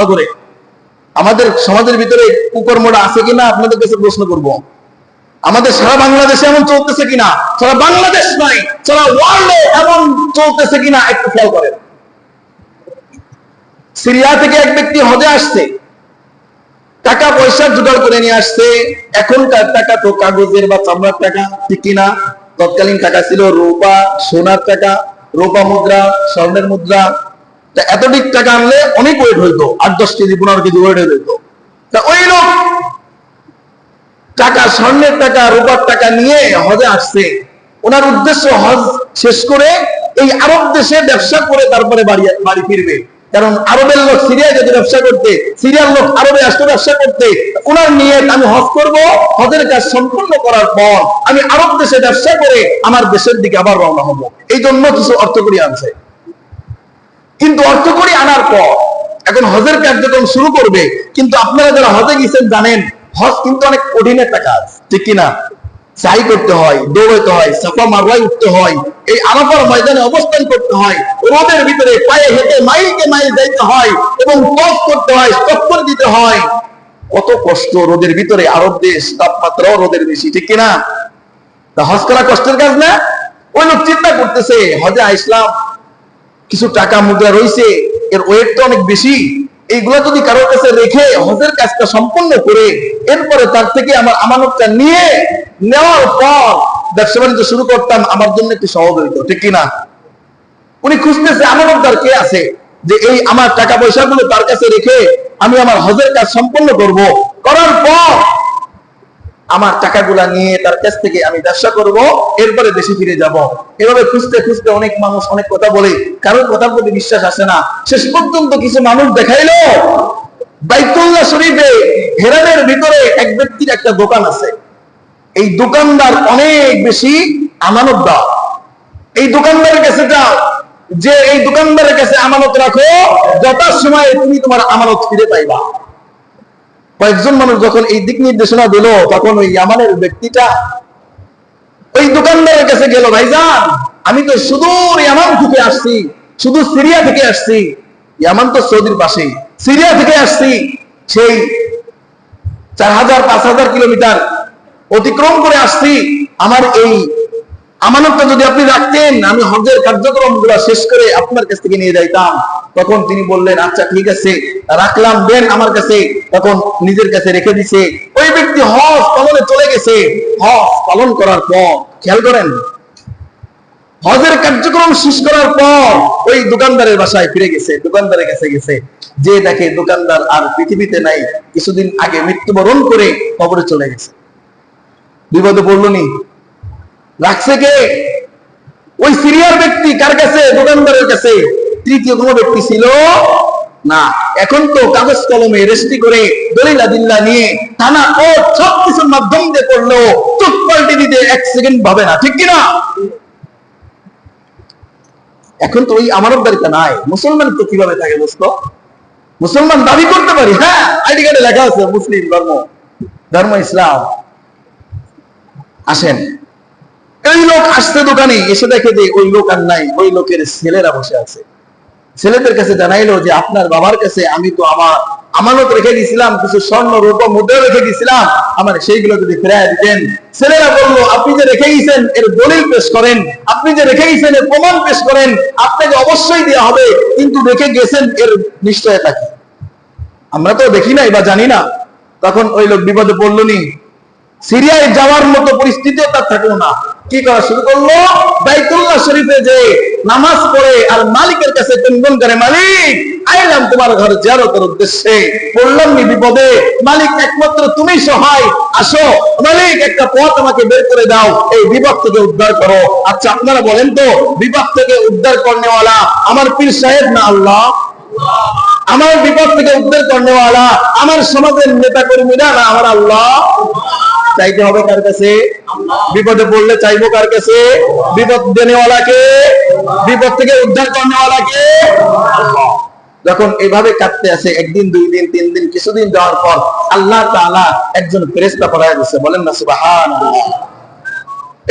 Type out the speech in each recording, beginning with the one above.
ভালো করে আমাদের সমাজের ভিতরে কুকর্মটা আছে কিনা আপনাদের কাছে প্রশ্ন করব। আমাদের সারা বাংলাদেশে এমন চলতেছে কিনা? সারা বাংলাদেশ নাই সারা ওয়ার্ল্ডে এমন চলতেছে কিনা একটু খেয়াল করেন। সিরিয়া থেকে এক ব্যক্তি হজে আসছে। টাকা পয়সা জোগাড় করে নিয়ে আসছে। এখনকার টাকা তো কাগজের বা চামড়ার টাকা, ঠিক কিনা? তৎকালীন টাকা ছিল রোপা, সোনার টাকা, রোপা মুদ্রা, স্বর্ণের মুদ্রা তা এতটিক টাকা আনলে অনেক ওয়েট হইতো, আট, দশ কেজি, পনেরো কেজি ওয়েট হইতো। তা ওই লোক টাকা, স্বর্ণের টাকা, রূপার টাকা নিয়ে হজে আসছে। ওনার উদ্দেশ্য হজ শেষ করে এই আরব দেশে ব্যবসা করে তারপরে বাড়ি বাড়ি ফিরবে। কারণ আরবের লোক সিরিয়ায় যদি ব্যবসা করতে, সিরিয়ার লোক আরবে আসতে ব্যবসা করতে, ওনার নিয়ে আমি হজ করব, হজের কাজ সম্পূর্ণ করার পর আমি আরব দেশে ব্যবসা করে আমার দেশের দিকে আবার রওনা হব। এই জন্য কিছু অর্থ করি আনছে। কিন্তু অর্থ করি আনার পর। এখন হজের কার্যক্রম শুরু করবে, কিন্তু আপনারা যারা হজে গেছেন জানেন, হজ কিন্তু অনেক কঠিন একটা কাজ, ঠিক কিনা? চাই করতে হয়, দৌড়াইতে হয় সাফা মারওয়াই উঠতে হয়, এই আরাফার ময়দানে অবস্থান করতে হয়, রোদের ভিতরে পায়ে হেঁটে মাইলকে মাইল যাইতে হয় এবং টস করতে হয় চক্কর দিতে হয়। কত কষ্ট রোদের ভিতরে, আরব দেশ, তাপমাত্রাও রোদের বেশি, ঠিক কিনা? তা হজ করা কষ্টের কাজ না? ওই লোক চিন্তা করতেছে, হজে আইসলাম কিছু টাকা মুদ্রা রয়েছে, এর ওয়েট তো অনেক বেশি। এইগুলা যদি কারোর কাছে রেখে হজের কাজটা সম্পন্ন করে, এরপরে তার থেকে আমার আমানতটা নিয়ে নেওয়ার পর ব্যবসা বাণিজ্য শুরু করতাম, আমার জন্য একটু সহজ হইতো ঠিক কিনা উনি খুঁজতেছে আমানতদার কে আছে, যে এই আমার টাকা পয়সাগুলো তার কাছে রেখে আমি আমার হজের কাজ সম্পন্ন করব। করার পর আমার টাকাগুলা নিয়ে তার কাছ থেকে আমি ব্যবসা করব, এরপরে দেশে ফিরে যাব। এভাবে খুঁজতে খুঁজতে অনেক মানুষ অনেক কথা বলে, কারোর কথার প্রতি বিশ্বাস আসে না। শেষ পর্যন্ত কিছু মানুষ দেখাইলো, বাইতুল্লাহ শরীফে হেরানের ভিতরে এক ব্যক্তির একটা দোকান আছে। এই দোকানদার অনেক বেশি আমানতদার। এই দোকানদারের কাছে যাও, যে এই দোকানদারের কাছে আমানত রাখো যথার সময় তুমি তোমার আমানত ফিরে পাইবা। কয়েকজন মানুষ যখন এই দিক নির্দেশনা দিল, তখন ওই ইয়ামানের ব্যক্তিটা ওই দোকানদারের কাছে গেল, ভাইজান, আমি তো সুদূর ইয়ামান থেকে আসছি, শুধু সিরিয়া থেকে আসছি। ইয়ামান তো সৌদির পাশে সিরিয়া থেকে আসছি, সেই চার হাজার, পাঁচ হাজার কিলোমিটার অতিক্রম করে আসছি, আমার এই আমানতটা যদি আপনি রাখতেন, আমি হজের কার্যক্রম শেষ করে আপনার কাছ থেকে নিয়ে যাইতাম। তখন তিনি বললেন আচ্ছা ঠিক আছে, রাখলাম, দেন আমার কাছে। তখন নিজের কাছে রেখে দিছে। ওই ব্যক্তি হজ পালনে চলে গেছে। হজ পালন করার পর, খেয়াল করেন, হজের কার্যক্রম শেষ করার পর ওই দোকানদারের বাসায় ফিরে গেছে, দোকানদারের কাছে গেছে। যে দেখে দোকানদার আর পৃথিবীতে নাই, কিছুদিন আগে মৃত্যুবরণ করে কবরে চলে গেছে। বিপদে পড়ল রাখছে কে? ওই সিরিয়ার ব্যক্তি কার কাছে? দোকানদারের কাছে। তৃতীয় কোনো ব্যক্তি ছিল না। এখন তো কাগজ কলমে রেস্টি করে দলিলা দিল্লা নিয়ে থানা ও সব কিছুর মাধ্যম দিয়ে করল চোখ পাল্টে দিতে এক সেকেন্ড ভাবে না। ঠিক কিনা? এখন তো ওই আমানতদারিতা নাই। মুসলমান তো কীভাবে থাকে দোস্ত? মুসলমান দাবি করতে পারি হ্যাঁ? আইডি কার্ডে লেখা আছে, মুসলিম ধর্ম ধর্ম ইসলাম। আসেন। এই লোক আসতে দোকানে এসে দেখে যে ওই লোক আর নাই, ওই লোকের ছেলেরা বসে আছে। ছেলেদের কাছে জানাইলো যে, আপনার বাবার কাছে আমি তো আমার আমানত রেখে দিয়েছিলাম, কিছু স্বর্ণ রূপ মুদ্রা রেখে দিয়েছিলাম। আমার সেইগুলো যদি ফেরাই দিতেন। ছেলেরা বলল, আপনি যে রেখে গেছেন এর দলিল পেশ করেন। আপনি যে রেখে গেছেন এর প্রমাণ পেশ করেন। আপনাকে অবশ্যই দেওয়া হবে, কিন্তু রেখে গেছেন, এর নিশ্চয়তা কি? আমরা তো দেখি নাই বা জানি না। তখন ওই লোক বিপদে পড়ল নি। সিরিয়ায় যাওয়ার মতো পরিস্থিতিও তার থাকল না। কি করা শুরু করল? বাইতুল্লাহ শরীফে যে নামাজ পড়ে আর মালিকের কাছে গুনগুন করে, মালিক, আইলাম তোমার ঘর জিয়ারতের উদ্দেশ্যে। পড়লাম নি বিপদে, মালিক, একমাত্র তুমি সহায়, আসো। মালিক, একটা পথ আমাকে বের করে দাও, এই বিপদ থেকে উদ্ধার করো। আচ্ছা আপনারা বলেন তো, বিপদ থেকে উদ্ধার করনেওয়ালা আমার পীর সাহেব না আল্লাহ? আমার বিপদ থেকে উদ্ধার করনেওয়ালা আমার সমাজের নেতা কর্মীরা না আমার আল্লাহ? চাইতে হবে কার কাছে? বিপদে পড়লে চাইব কার কাছে? বিপদ দেনেওয়ালাকে। বিপদ থেকে উদ্ধার করনেওয়ালাকে। যখন এভাবে কাটতে আসে, একদিন, দুই দিন, তিন দিন, কিছুদিন যাওয়ার পর আল্লাহ তাআলা একজন ফেরেশতা পড়ায় দিচ্ছে বলেন না, সুবহানাল্লাহ।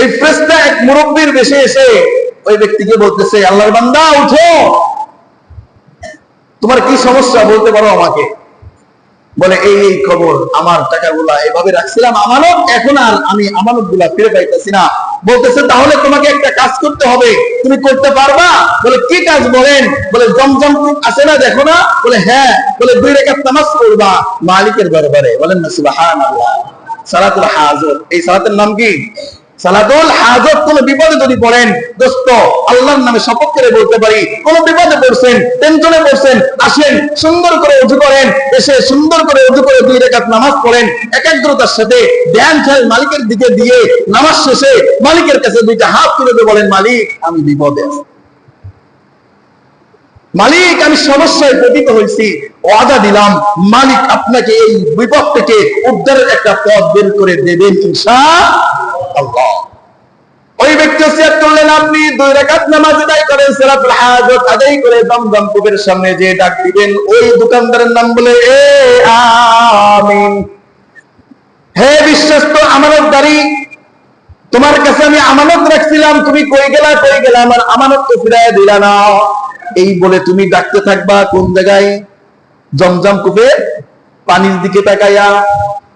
এই ফেরেশতা এক মুরব্বির বেশে এসে ওই ব্যক্তিকে বলতেছে, আল্লাহর বান্দা, উঠো। তোমার কি সমস্যা? বলতে পারো আমাকে। বলে, এই এই খবর, আমার টাকাগুলা এভাবে রাখছিলাম, আমানত এখন আর আমি আমানতগুলা ফিরে পাইতেছি না। বলতেছে, তাহলে তোমাকে একটা কাজ করতে হবে, তুমি করতে পারবা? বলে, কি কাজ বলেন? বলে, জমজম আছে না, দেখো না? বলে হ্যাঁ। বলে, দুই রেখা তামাজ করবা মালিকের দরবারে। বলেন না, সুবহানাল্লাহ। সালাতুল হাজর, এই সালাতের নাম কি? সালাতুল হাজত, কোন বিপদে যদি পড়েন, দোস্ত, আল্লাহর নামে শপথ করে বলতে পারি, কোন বিপদে পড়ছেন টেনশনে পড়ছেন, আসেন, সুন্দর করে করেন, এসে সুন্দর করে করে দুই রেখাত নামাজ পড়েন, একাগ্রতার সাথে ধ্যান খেয়াল মালিকের দিকে দিয়ে নামাজ শেষে মালিকের কাছে দুইটা হাত তুলে দিয়ে বলেন, মালিক, আমি বিপদে মালিক, আমি সমস্যায় পতিত হয়েছি, ওয়াদা দিলাম, মালিক আপনাকে এই বিপদ থেকে উদ্ধারের একটা পথ বের করে দেবেন, ইনশা ওই ব্যক্তি ওসিয়াত করলেন আপনি, দুই নামাজ আদায় করেন আদায় করে দমদম সামনে যে ডাক দিবেন, ওই দোকানদারের নাম বলে, এ আমিন। হে বিশ্বস্ত তোমার কাছে আমি আমানত রাখছিলাম, তুমি কই গেলা কই গেলা, আমার আমানত তো ফিরাইয়া দিলা না। এই বলে তুমি ডাকতে থাকবা কোন জায়গায়? জমজম কূপের পানির দিকে তাকাইয়া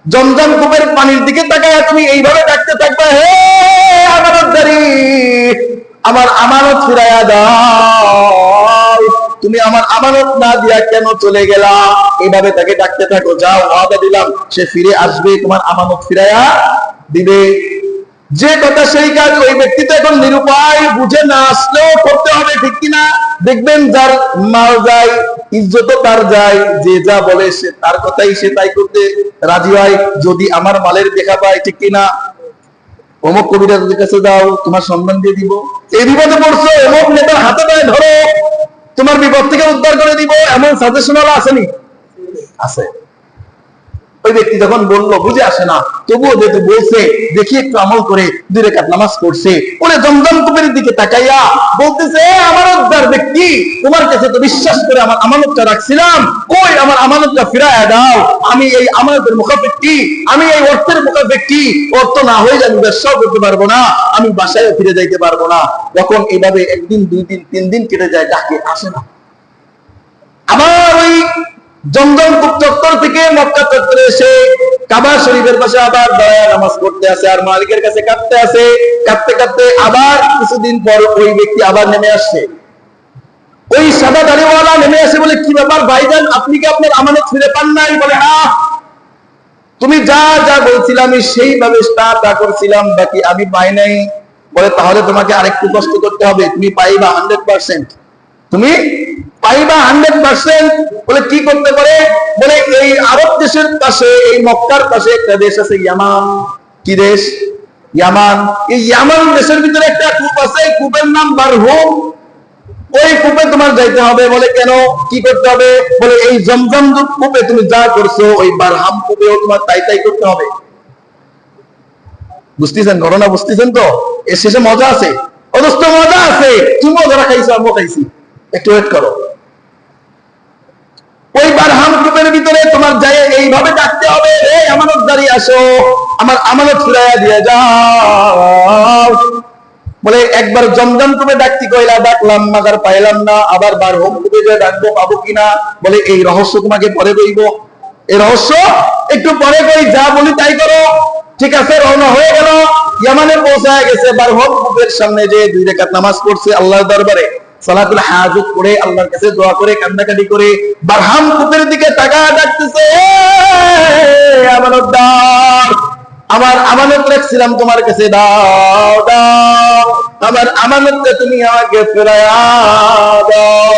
জমজম কূপের পানির দিকে তাকায় তুমি এইভাবে ডাকতে থাকবে, হে আমানতদারি আমার আমানত ফিরাইয়া দাও। তুমি আমার আমানত না দিয়া কেন চলে গেলা? এইভাবে তাকে ডাকতে থাকো, যাও, ওয়াদা দিলাম, সে ফিরে আসবে, তোমার আমানত ফিরাইয়া দিবে। যে কথা সেই কাজ ওই ব্যক্তি তো এখন নিরুপায়, বুঝে না আসলেও করতে হবে, ঠিক কিনা? দেখবেন যার মাল যায় ইজ্জত তার যায়, যে যা বলে সে তার কথাই সে তাই করতে রাজি হয়। যদি আমার মালের দেখা পায়, ঠিক কিনা? অমুক কবিরা তোদের কাছে দাও, তোমার সম্মান দিয়ে দিব। এই বিপদে পড়ছো, অমুক নেতার হাতে পায়ে ধরো। তোমার বিপদ থেকে উদ্ধার করে দিব, এমন সাজেশন আসেনি? আছে। ওই ব্যক্তি যখন বলল, বুঝে আসে না। তবুও যেহেতু বলছে, দেখি একটু আমল করে দুই রেখাত নামাজ পড়ছে। ওরে জমজম কুপের দিকে তাকাইয়া বলতেছে আমার উদ্ধার ব্যক্তি, তোমার কাছে তো বিশ্বাস করে আমার আমানতটা রাখছিলাম। কই আমার আমানতটা ফিরায় দাও? আমি এই আমানতের মুখাপেক্ষি, আমি এই অর্থের মুখাপেক্ষি। অর্থ না হয়ে আমি ব্যবসাও করতে পারব না, আমি বাসায় ফিরে যাইতে পারব না। যখন এইভাবে একদিন, দুই দিন, তিন দিন কেটে যায়, ডাকে আসে না। আবার ওই জমজম চত্বর থেকে মক্কা চত্বরে এসে কাবা শরীফের পাশে আবার দাঁড়ায় নামাজ পড়তে আসে, আর মালিকের কাছে কাঁদতে আসে। কাঁদতে কাঁদতে আবার কিছুদিন পর ওই ব্যক্তি আবার নেমে আসছে ওই সাদা দাড়িওয়ালা নেমে আসে বলে, কি ব্যাপার ভাইজান? আপনি কি আপনার আমানত ফিরে পান নাই? বলে, না। তুমি যা যা বলছিলাম, আমি সেইভাবে তা তা করছিলাম, বাকি আমি পাই নাই। বলে, তাহলে তোমাকে আরেকটু কষ্ট করতে হবে। তুমি পাইবা হান্ড্রেড পার্সেন্ট তুমি পাইবা হান্ড্রেড পার্সেন্ট বলে কি করতে পারে? বলে এই আরব দেশের পাশে, এই মক্কার পাশে একটা দেশ আছে ইয়ামান। কি দেশ? ইয়ামান। এই ইয়ামান দেশের ভিতরে একটা কূপ আছে, এই কূপের নাম বারহুম। ওই কূপে তোমার যাইতে হবে। বলে কেন? কি করতে হবে? বলে এই জমজম কূপে তুমি যা করছ, ওই বারহাম কূপেও তোমার তাই তাই করতে হবে। বুঝতেছেন? ঘটনা বুঝতেছেন তো? এর শেষে মজা আছে। অদস্ত মজা আছে। তুমিও যারা খাইছো, আমিও খাইছি। একটু ওয়েট করো। ওই বারহাম ভিতরে তোমার যাই এইভাবে ডাকতে হবে রে আমানত দাঁড়িয়ে আসো, আমার আমানত ফিরাইয়া দিয়ে যাও। বলে একবার জমজম তুমি ডাকতি, কইলা, ডাকলাম, মাগার পাইলাম না, আবার বার হোম গ্রুপে যে ডাকবো, পাবো কিনা? বলে, এই রহস্য তোমাকে পরে কইব। এই রহস্য একটু পরে কই, যা বলি তাই করো। ঠিক আছে, রওনা হয়ে গেল। ইয়ামানে পৌঁছায় গেছে, বার হোম গ্রুপের সামনে যে দুই রেখাত নামাজ পড়ছে আল্লাহর দরবারে। সালাতুল হাজত করে আল্লাহর কাছে দোয়া করে কান্নাকাটি করে বারহাম কূপের দিকে তাকা ডাকতেছে "এ, আমানতদার আমার আমানত রাখছিলাম তোমার কাছে দাও দাও আমার আমানতটা তুমি আমাকে ফেরায়া দাও।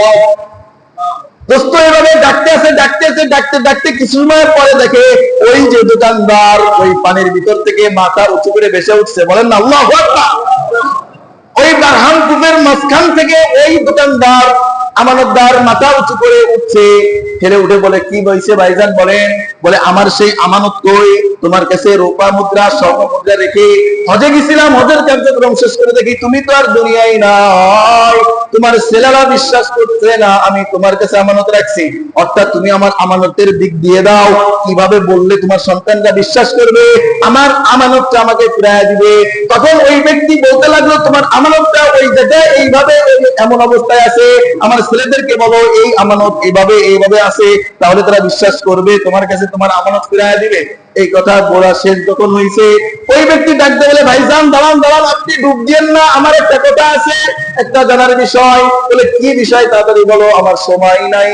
দোস্ত এভাবে ডাকতে আছে ডাকতে আছে ডাকতে ডাকতে কিছু সময় পরে দেখে ওই যে দোকানদার ওই পানির ভিতর থেকে মাথা উঁচু করে বেসে উঠছে। বলেন না আল্লাহ ওই বারহাম কূপের মাঝখান থেকে ওই দোকানদার আমানতদার মাথা উঁচু করে উঠছে ছেলে উঠে বলে, কি বলছে ভাইজান বলেন? বলে, আমার সেই আমানত কই? তোমার কাছে রূপা মুদ্রা, স্বর্ণ মুদ্রা রেখে হজে গেছিলাম, হজের কার্যক্রম শেষ করে দেখি তুমি তো আর দুনিয়ায় নাই। তোমার ছেলেরা বিশ্বাস করছে না, আমি তোমার কাছে আমানত রাখছি। অর্থাৎ তুমি আমার আমানতের দিক দিয়ে দাও। কীভাবে বললে তোমার সন্তানরা বিশ্বাস করবে? আমার আমানতটা আমাকে ফিরায় দিবে। তখন ওই ব্যক্তি বলতে লাগল, তোমার আমানতটা ওই জায়গায় এইভাবে এমন অবস্থায় আছে, আমার ছেলেদেরকে বলো, এই আমানত এইভাবে এইভাবে আছে, তাহলে তারা বিশ্বাস করবে। তোমার কাছে তোমার আমানত ফিরায় দিবে। এই কথা বলা শেষ যখন হয়েছে ওই ব্যক্তি ডাকতে বলে, ভাইজান, দাঁড়ান দাঁড়ান, আপনি ডুব দিয়েন না, আমার একটা কথা আছে, একটা জানার বিষয়। বলে, কি বিষয়? তাড়াতাড়ি বলো, আমার সময় নাই।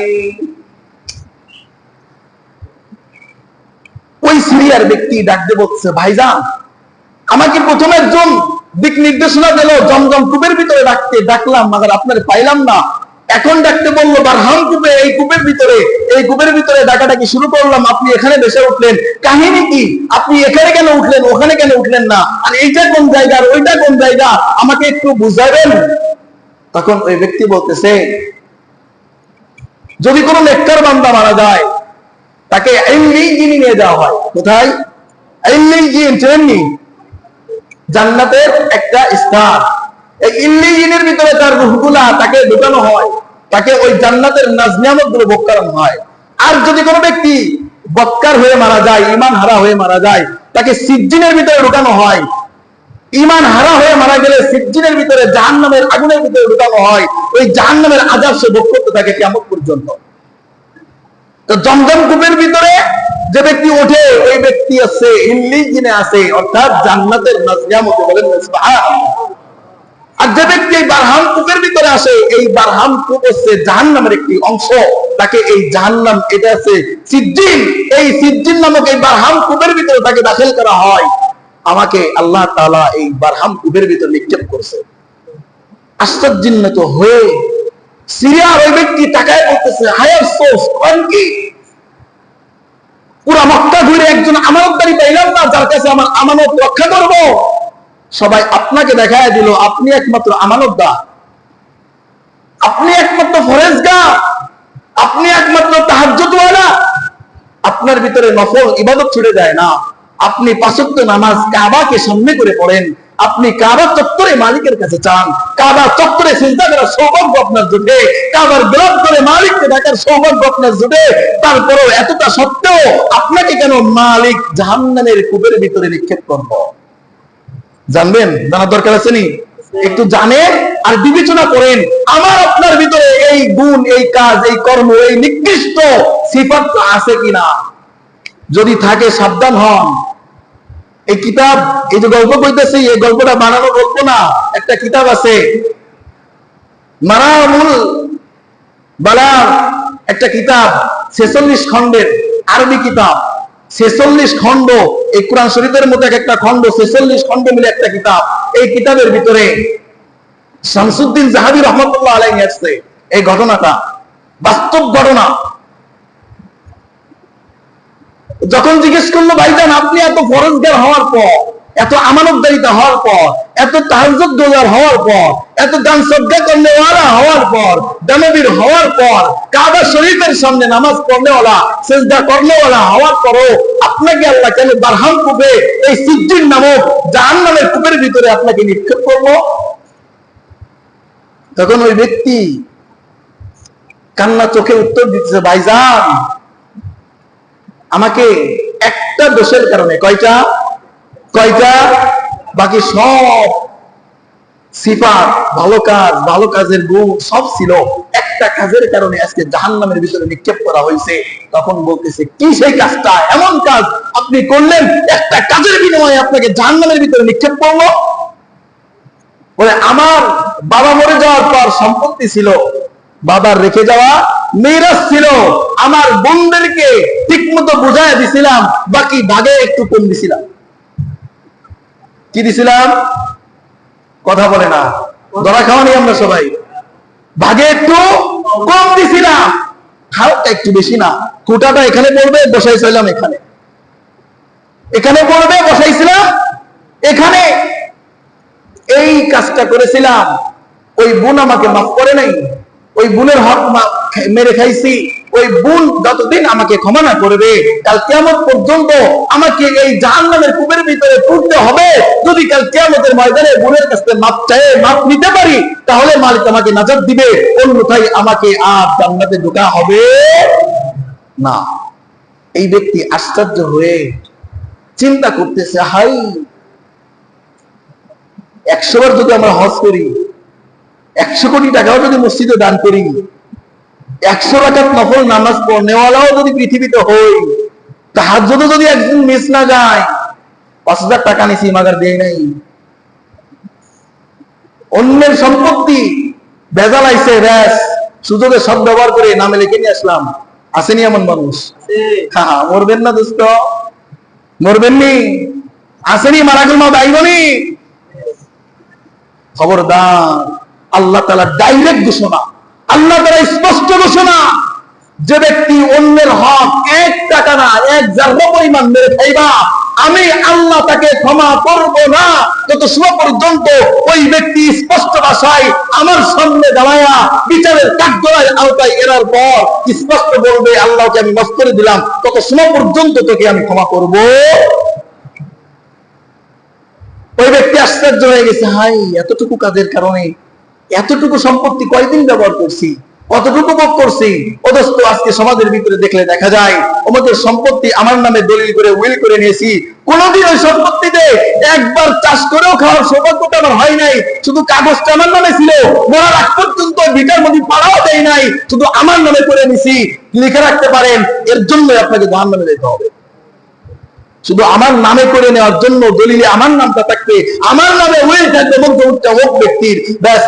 ওই সিরিয়ার ব্যক্তি ডাকতে বলছে, ভাইজান, আমাকে প্রথমে একজন দিক নির্দেশনা দিল, জমজম কূপের ভিতরে ডাকতে ডাকলাম মাগার আপনার পাইলাম না। এখন ডাকতে বলল, বারহাম কূপে, এই কূপের ভিতরে, এই কূপের ভিতরে ডাকাটাকি শুরু করলাম? আপনি এখানে বেসে উঠলেন। কাহিনী কি? আপনি এখানে কেন উঠলেন? ওখানে কেন উঠলেন না? আর এইটা কোন জায়গা? আর ওইটা কোন জায়গা? আমাকে একটু বুঝাবেন? তখন ওই ব্যক্তি বলতেছে, যদি কোনো নেককার বান্দা মারা যায়, তাকে এমনি নিয়ে যাওয়া হয়। কোথায়? এমনি জিন জান্নাতের একটা স্থান। এই ইল্লিজিনের ভিতরে তার রুহগুলা তাকে ঢুকানো হয়, তাকে ওই জান্নাতের নাজনিয়ামতগুলো ভোগ করানো হয়। আর যদি কোনো ব্যক্তি হয়ে মারা যায় ইমান হারা হয়ে মারা যায়, তাকে ভিতরে ঢুকানো হয়। ইমান হারা হয়ে মারা গেলে ভিতরে জাহান্নামের আগুনের ভিতরে ঢুকানো হয়। ওই জাহান্নামের আজাব সে ভোগ করতে থাকে কেমন পর্যন্ত। তো জমজম কূপের ভিতরে যে ব্যক্তি ওঠে, ওই ব্যক্তি আছে ইল্লিজিনে আছে, অর্থাৎ জান্নাতের নাজনিয়ামতে বলেন। আর যে ব্যক্তি এই বারহাম কূপের ভিতরে আসে, এই বারহাম কূপ হচ্ছে জাহান্নামের একটি অংশ। তাকে এই জাহান্নাম, এটা আছে সিজ্জিন এই সিজ্জিন নামক এই বারহাম কূপের ভিতরে তাকে দাখিল করা হয়। আমাকে আল্লাহ তাআলা এই বারহাম কূপের ভিতরে নিক্ষেপ করছে। আশ্চর্যান্বিত হয়ে সিরিয়ার ওই ব্যক্তি টাকায় বলতেছে কি পুরা মক্কা ঘুরে একজন আমানতদারি পাইলাম না, যার কাছে আমার আমানত রক্ষা করব। সবাই আপনাকে দেখায় দিল, আপনি একমাত্র আমানতদার। আপনি একমাত্র ফরেজগার। আপনি একমাত্র তাহাজ্জুদওয়ালা। আপনার ভিতরে নফল ইবাদত ছুটে যায় না। আপনি পাঁচক্ত নামাজ কাবাকে সামনে করে পড়েন। আপনি কাবা চত্বরে মালিকের কাছে চান। কাবা চত্বরে চিন্তা করার সৌভাগ্য আপনার জুটে। কাবার গোলাপ করে মালিককে ডাকার সৌভাগ্য আপনার জুটে। তারপরেও এতটা সত্ত্বেও আপনাকে কেন মালিক জাহান্নামের কূপের ভিতরে নিক্ষেপ করব? জানবেন? জানার দরকার আছে নি? একটু জানেন আর বিবেচনা করেন। আমার আপনার ভিতরে এই গুণ, এই কাজ, এই কর্ম, এই নিকৃষ্ট সিফাত আছে কিনা? যদি থাকে, সাবধান হন। এই কিতাব, এই যে গল্প বলতেছি এই গল্পটা বানানো গল্প না, একটা কিতাব আছে। মারামুল বালার একটা কিতাব, ছেচল্লিশ খণ্ডের আরবি কিতাব। ছেচল্লিশ খণ্ড, এই কোরআন শরীফের মতো এক একটা খণ্ড, ছেচল্লিশ খণ্ড মিলে একটা কিতাব। এই কিতাবের ভিতরে শামসুদ্দিন জাহাবি রহমতুল্লাহ আলাই আসছে। এই ঘটনাটা বাস্তব ঘটনা। যখন জিজ্ঞেস করল, ভাইজান, আপনি এত ফরজগার হওয়ার পর এত আমানতদারিতা হওয়ার পর, এত তাহাজ্জুদ গোজার হওয়ার পর, এত দান সজ্জা করনেওয়ালা হওয়ার পর, দানবীর হওয়ার পর, কাবা শরীফের সামনে নামাজ পড়নেওয়ালা, সেজদা করনেওয়ালা হওয়ার পরও আপনাকে আল্লাহ কেন বারহাম কূপে এই সিদ্দিন নামক জাহান্নামের কূপের ভিতরে আপনাকে নিক্ষেপ করল তখন ওই ব্যক্তি কান্না চোখে উত্তর দিতেছে, ভাইজান, আমাকে একটা দোষের কারণে কয়টা? কয়টা? বাকি সব সিফাত, ভালো কাজ, ভালো কাজের গুণ সব ছিল। একটা কাজের কারণে আজকে জাহান নামের ভিতরে নিক্ষেপ করা হয়েছে। তখন বলতেছে, কি সেই কাজটা? এমন কাজ আপনি করলেন, একটা কাজের বিনিময়ে আপনাকে জাহান নামের ভিতরে নিক্ষেপ করল বলে, আমার বাবা মরে যাওয়ার পর সম্পত্তি ছিল, বাবার রেখে যাওয়া মেরাজ ছিল। আমার বোনদেরকে ঠিক মতো বুঝাই দিছিলাম, বাকি ভাগে একটু কম দিছিলাম। কি দিছিলাম? কথা বলে না। ধরা খাওয়ানি আমরা সবাই। ভাগে একটু কম দিছিলাম। হালকা একটু বেশি না। কোটাটা এখানে পড়বে বসাইছিলাম এখানে। এখানে পড়বে বসাইছিলাম এখানে। এই কাজটা করেছিলাম। ওই বোন আমাকে মাফ করে নাই। ওই বোনের হক মেরে খাইছি। ওই বোন যতদিন আমাকে ক্ষমা না করবে, কাল কেমন পর্যন্ত আমাকে এই জাহান্নামের কূপের ভিতরে পড়তে হবে। যদি কাল কেয়ামতের ময়দানে বোনের কাছ মাপ চাই, মাপ নিতে পারি, তাহলে মালিক আমাকে নাজাত দিবে। অন্যথায় আমাকে আর জান্নাতে ঢোকা হবে না। এই ব্যক্তি আশ্চর্য হয়ে চিন্তা করতেছে, হাই, একশো বার যদি আমরা হজ করি, একশো কোটি টাকাও যদি মসজিদে দান করি একশো রাখাত নফল নামাজ পড়নেওয়ালাও যদি পৃথিবীতে হই তাহার জন্য যদি একদিন মিস না যায় পাঁচ হাজার টাকা নিছি মাগার দেয় নাই। অন্যের সম্পত্তি ভেজাল আইছে ব্যাস সুযোগে সব ব্যবহার করে নামে লিখে নিয়ে আসলাম। আসেনি এমন মানুষ? হ্যাঁ মরবেন না দোস্ত মরবেন নি। আসেনি মারা গেল দায়বনি খবরদার আল্লাহ তালা ডাইরেক্ট ঘোষণা। আল্লাহ তালা স্পষ্ট ঘোষণা, যে ব্যক্তি অন্যের হক এক টাকা না, এক জার্গা পরিমাণ মেরে খাইবা, আমি আল্লাহ তাকে ক্ষমা করব না। যত সময় পর্যন্ত ওই ব্যক্তি স্পষ্ট ভাষায় আমার সামনে দাঁড়ায়া বিচারের কাঠগড়ায় আওতায় এরার পর স্পষ্ট বলবে, আল্লাহকে আমি মাফ করে দিলাম। তত সময় পর্যন্ত তোকে আমি ক্ষমা করব। ওই ব্যক্তি আশ্চর্য হয়ে গেছে হাই এতটুকু কাজের কারণে? এতটুকু সম্পত্তি কয়দিন ব্যবহার করছি? কতটুকু ভোগ করছি? অদস্ত আজকে সমাজের ভিতরে দেখলে দেখা যায় আমাদের সম্পত্তি আমার নামে দলিল করে উইল করে নিয়েছি। কোনোদিন ওই সম্পত্তিতে একবার চাষ করেও খাওয়ার সৌভাগ্যটা আমার হয় নাই। শুধু কাগজটা আমার নামে ছিল, মরার আগ পর্যন্ত ভিটার মধ্যে পাড়াও দেয় নাই। শুধু আমার নামে করে নিছি। লিখে রাখতে পারেন, এর জন্যই আপনাকে জাহান নামে যেতে হবে। শুধু আমার নামে করে নেওয়ার জন্য দলিলে আমার নামটা থাকবে, আমার নামে উইল থাকবে মধ্যবর্তী হোক ব্যক্তির। ব্যাস